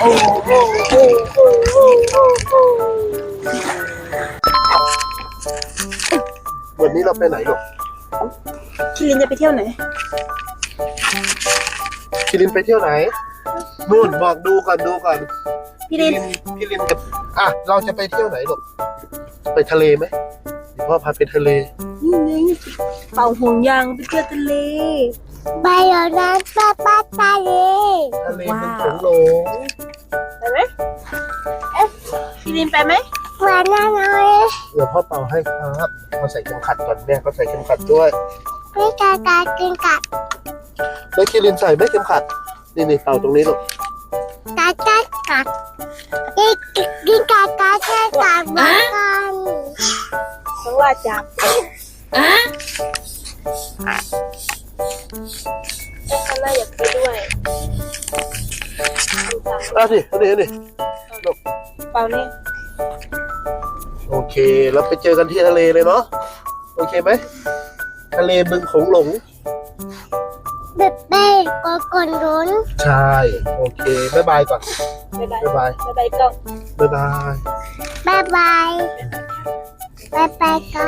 โอ้โหโอ้โหโอ้โหโอ้โหวันนี้เราไปไหนลูกคิรินจะไปเที่ยวไหนคิรินไปเที่ยวไหน นู่นบอกดูก่อนดูก่อน พี่ลินพี่ลินกับอะ เราจะไปเที่ยวไหนลูก ไปทะเลไหมเดี๋ยวพ่อพาไปทะเล นี่ไงเป่าห่วงยางไปเที่ยวทะเล ไปแล้วนะป้าป้าตาเลยทะเลว้าวเป็นของหลง ไปไหมเอ๊ะพี่ลินไปไหมหวานน่าน้อยเดี๋ยวพ่อเป่าให้ครับมาใส่เข็มขัดก่อนแม่ก็ใส่เข็มขัดด้วยไม่กากากินกัดแล้วคิรินใส่ไหมเข็มขัด นี่นี่เป่าตรงนี้ลูกกากากัดกินกินกากาแค่กัดเหมือนกันต้องว่าจับอะข้างหน้าอยากไปด้วย อะสิอันนี้อันนี้เป่านี่โอเค แล้วไปเจอกันที่ทะเลเลยเนาะ โอเคไหม ทะเลบึงโขงหลง เบบเบ้กดกดรุนใช่ โอเค บ๊ายบายก่อน บ๊ายบายบ๊ายบาย บ๊ายบายกล้องบ๊ายบาย บายบายบายบายก็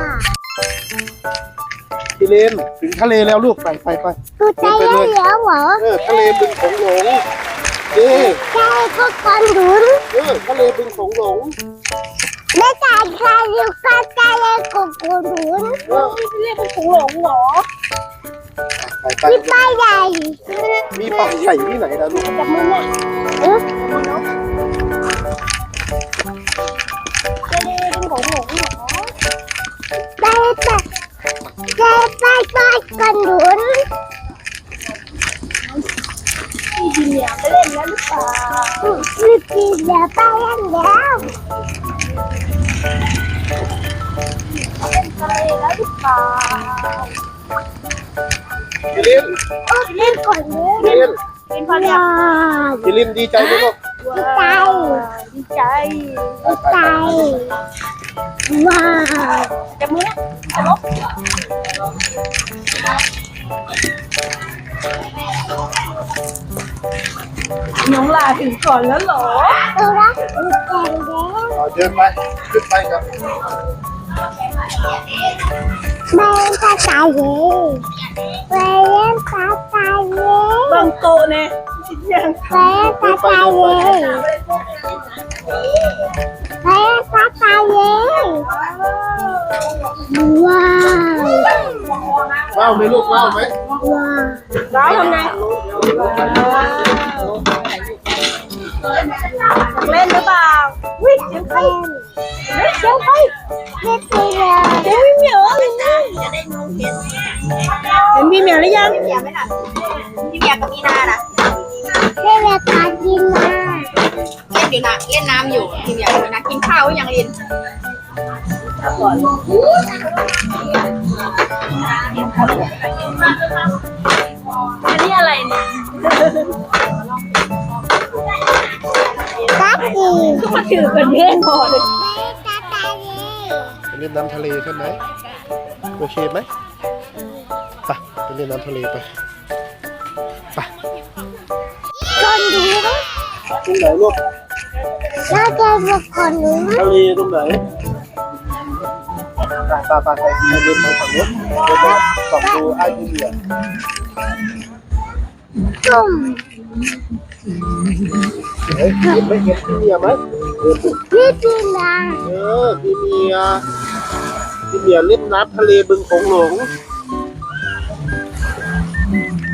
พี่เลนถึงทะเลแล้วลูก ไปไปไปกูใจเลี้ยวเหรอ เออ ทะเลบึงโขงหลง เออใจก็กดรุนเออทะเลบึงโขงหลงไม่ใจใครอยู่ก็ใจเลยกดกดรุนเออนี่เรียกเป็นถุงหลงเหรอไปไปที่ป้ายใหญ่มีปลาใหญ่ที่ไหนนะลูกจับมือเนี่ยเอ๊ะจะได้เป็นของหลงเหรอไปไปใจไปไปกดรุนพี่ กินเดี๋ยวไปเล่นแล้วเล่นทะเลแล้วหรือเปล่าพี่เลนโอ้เล่นก่อนเลยพี่เลนเป็นพ่อเนี่ยว้วยลินดีใจไหมลูกดีใจไปไปใจไปว้าวจับมือเนี่ยจะลบ น้องลาถึงก่อนแล้วเหรอตัวรักตัวแดงแดงเอาเดินไป ขึ้นไปกันไม่ ภาเย่ไม่เล่นภาษาเย่บางโตเนี่ยชิดยังไม่เล่นภาษาเย่ไม่เล่นภาษาเย่ว้าวว้าวไหมลูกว้าวไหมว้าวร้วทำไงเล่นหรือเปล่าวิ่งเสียงใครเสียงใครเล่นไปเลยเสียงพี่เหมียว พี่เหมียวหรือยัง พี่เมียไหมล่ะพี่เมียกับมีนาน่ะเล่นแบบการกินมาเล่นอยู่นะเล่นน้ำอยู่พี่เมียกับมีนากินข้าวหรือยังลินอันนี้อะไรเนี่ยตักดีก็มาถือกันเล่นพอเลยไม่ภาษาเย่ไปเล่นน้ำทะเลใช่ไหมโอเคไหมไปไป เล่นน้ำทะเลไปไปคนดูนะตรงไหนลูกเราจะบอกคนดูนะทะเลตรงไหนไปไปไปไปไปเดินไปฝั่งนู้นเดี๋ยวก็ส่องดูไอ้ที่เหลือจุ่มเฮ้ยเห็นไหมเห็นพี่เมียไหมนี่กินมาเออพี่เมียพี่เมียเล่นน้ำทะเลบึงโขงหลง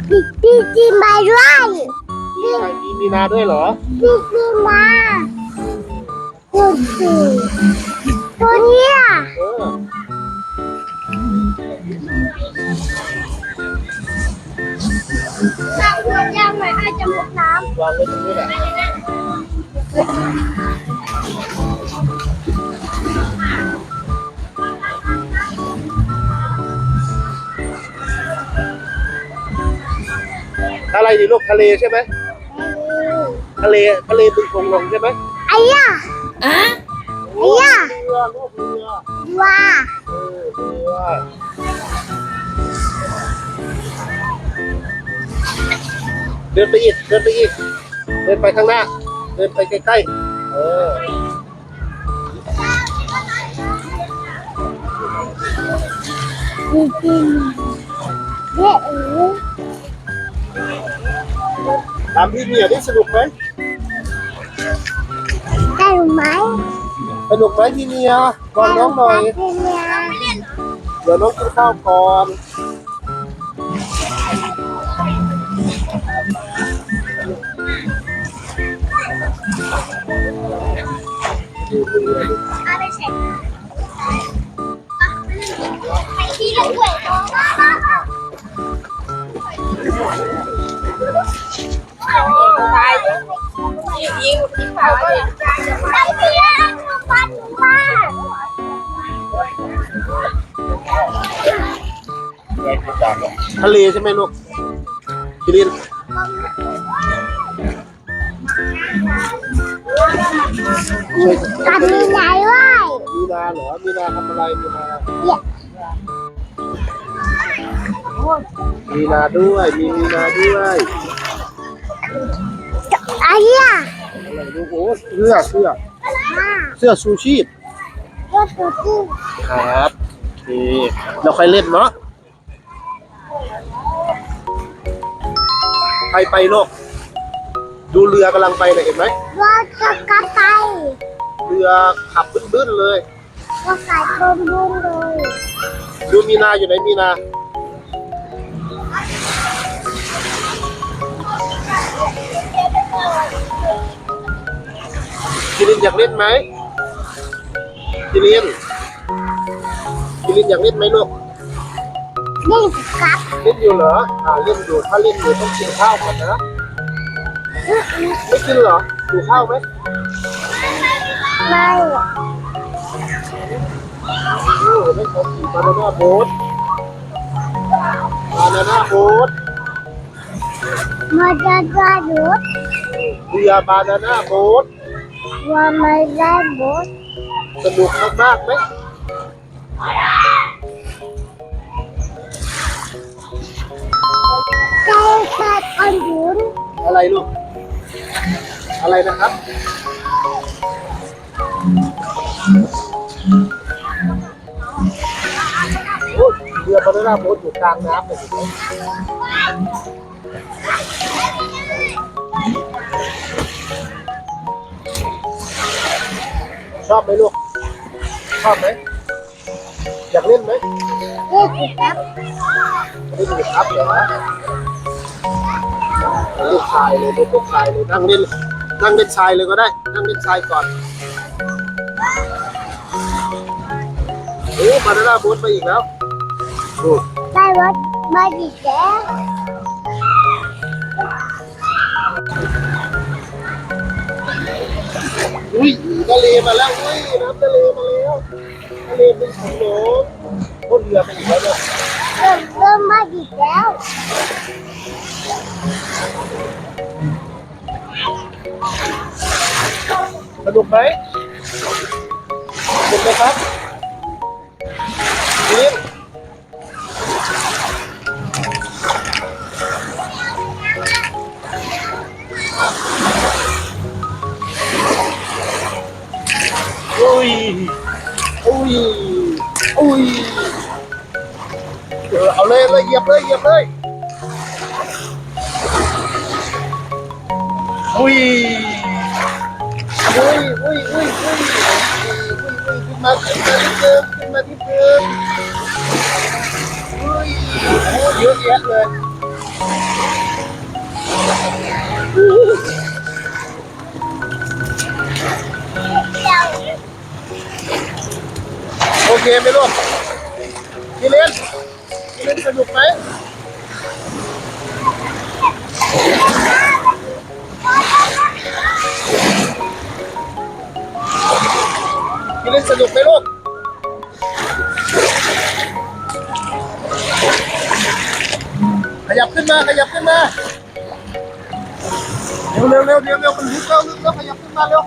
พี่กินมาด้วยมีใครมีมีนาด้วยเหรอ พี่กินมาคุณสิตัวเนี้ยเออใส่หัวใจหน่อยอาจจะหมดน้วางไว้ตรงนี้แหละ อะไรดีลูกทะเลใช่ไหมำทะเลทะเลบึงโขงหลงใช่ไหมไอ้ย่าไอ้ย่าเรือลูกเรือว้าเออเรือเดินไปอีกเดินไปอีกเดินไปข้างหน้า เดินไปใกล้ๆเออจริง ตามพี่เมียได้สนุกไหมได้ไหมสนุกไหมพี่เมียบอกน้องหน่อยได้ไหมเดี๋ยวน้องกินข้าวก่อน ยิงที่เขาเนี่ยไปที่เราฟันว่าทะเลใช่ไหมลูกพี่ลินกันมีไหนวะมีนาเหรอมีนาทำอะไรมีนาเนี่ยมีนาด้วย มีมีนาด้วยอะไรอะ อะไรลูกโอ้เสื้อเสื้อมาเสื้อชูชีพรถตุ๊กตุ๊กครับโอเคเราค่อยเล่นเนาะใครไปโลก ดูเรือกำลังไปเลยเห็นไหมรถจะกระไปเรือขับบึ้นๆเลยรถไฟชมบุญเลยดูมีนาอยู่ไหนมีนา จิลินอยากเล่นไหมจิลินจิลินอยากเล่นไหมลูกนี่กับเล่นอยู่เหรออ่าเล่นอยู่ถ้าเล่นอยู่ต้องกินข้าวก่อนนะไม่กินเหรออยู่ข้าวไหมไม่โอ้ไม่ขอกินบานาน่าโบ๊ทบานาน่าโบ๊ทมาจะจะดูเรือบานาน่าโบ๊ท ว่าไม่ได้บุญสนุกมากๆไหมใจขาดคนบุญอะไรลูก อะไรนะครับ โอ้ยเรือบานาน่าโบ๊ทอยู่กลางน้ำเลย ชอบไหมลูก ชอบไหม อยากเล่นไหมนี่กับเล่นอยู่ครับเหรอเล่นชายเลยเล่นเป็นชายเลยนั่งเล่น นั่งเล่นชายเลยก็ได้ นั่งเล่นชายก่อนโอ้บานาน่าบ๊ทไปอีกแล้วดูได้รถมาดีแก่ อุ้ยทะเลมาแล้วอุ้ยน้ำทะเลมาแล้วทะเลเป็นสีเหลืองบนเรือไปอีกแล้วเนี่ยเริ่มเริ่มมาดีแล้ว สนุกไหมสนุกไหมครับลิมอุ้ เออเอาเลยเลยเหยียบเลยเหยียบเลยอุ้ยอุ้ยอุ้ยอุ้ยอุ้ยอุ้ยอุ้ยขึ้นมาขึ้นมาที่เดิมขึ้นมาที่เดิมอุ้ยโอ้เยอะแยะเลยโอเคไหมลูก พี่เล่นพี่เล่นสนุกไหมพี่เล่นสนุกไหมลูกขยับขึ้นมาขยับขึ้นมาเร็วเร็วเร็วเร็วเร็วมันลึกแล้วลึกแล้วขยับขึ้นมาเร็ว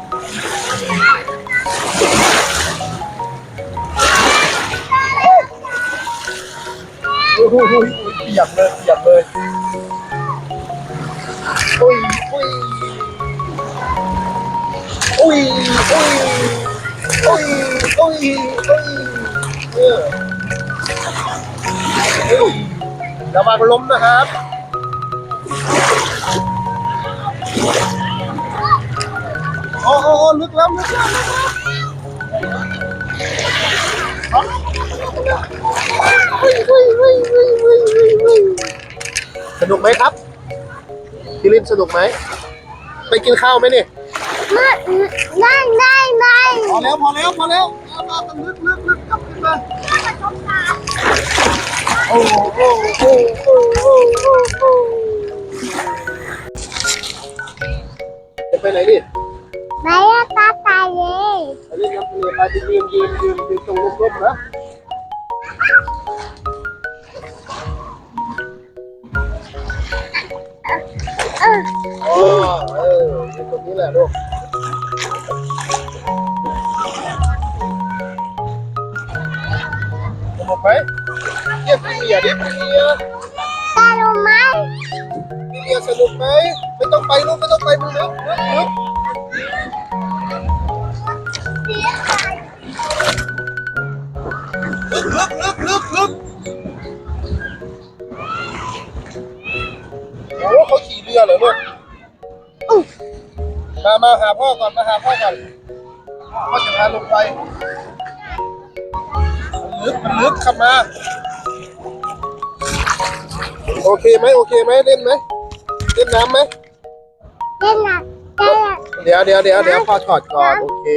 อ้โหเปียกเลยเปียกเลยโอ้ยโอ้ยโอ้ยโอ้ยโอ้ยเออเฮ้ยระวังล้มนะครับโอ้โอ้โอ้ลึกแล้วลึกแล้วลึกแล้ว สนุกไหมครับพี่ลินสนุกไหมไปกินข้าวไหมนี่ไม่ไม่ไม่ไม่พอแล้วพอแล้วพอแล้วเอามามันลึกลึกลึกกลับขึ้นมาโอ้โหโอ้โหโอ้โหโอ้โหโอ้โหจะไปไหนดิไม่ตาตายเลยไปเล่นน้ำทะเลไปไปยืนยืนยืนยืนตรงร่มๆนะ อออ๋อเออยืนตรงนี้แหละลูกสนุกไหมเรียกพี่เมียดิพี่เมียตารู้ไหมพี่เมียสนุกไหมไม่ต้องไปลูกไม่ต้องไปมึงลึกลึกลึกลึกลึกลึกลึกลึก เขาขี่เรือเหรอลูกมามาหาพ่อก่อนมาหาพ่อก่อนพ่อจะพาลงไปมันลึกมันลึกขับมา โอเคไหมโอเคไหมเล่นไหมเล่นน้ำไหมเล่นหนักเล่นหนักเดี๋ยวเดี๋ยวเดี๋ยวเดี๋ยวพ่อถอดก่อนโอเค